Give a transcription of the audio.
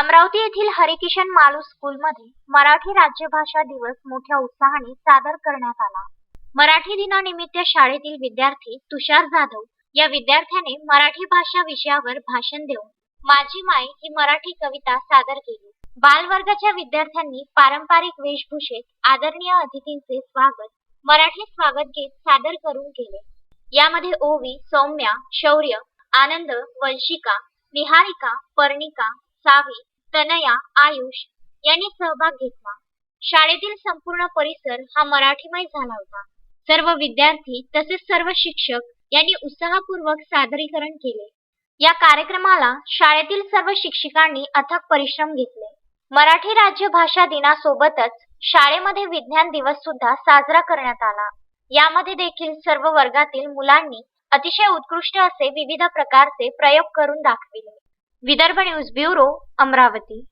अमरावती येथील हरिकिशन मालू स्कूलमध्ये मराठी राज्यभाषा दिवस मोठ्या उत्साहाने सादर करण्यात आला. मराठी दिनानिमित्त शाळेतील विद्यार्थी तुषार जाधव या विद्यार्थ्याने मराठी भाषा विषयावर भाषण देऊन माझी माय ही मराठी कविता सादर केली. बालवर्गाच्या विद्यार्थ्यांनी पारंपरिक वेशभूषेत आदरणीय अतिथींचे स्वागत मराठी स्वागत गीत सादर करून केले. यामध्ये ओवी सौम्या शौर्य आनंद वंशिका निहारिका पर्णिका सावी तनया आयुष यांनी सहभाग घेतला. शाळेतील संपूर्ण परिसर हा मराठीमय झाला होता. सर्व विद्यार्थी तसेच सर्व शिक्षक यांनी उत्साहपूर्वक सादरीकरण केले. या कार्यक्रमाला शाळेतील सर्व शिक्षकांनी अथक परिश्रम घेतले. मराठी राज्य भाषा दिनासोबतच शाळेमध्ये विज्ञान दिवस सुद्धा साजरा करण्यात आला. यामध्ये देखील सर्व वर्गातील मुलांनी अतिशय उत्कृष्ट असे विविध प्रकारचे प्रयोग करून दाखविले. Vidarbha news bureau Amravati.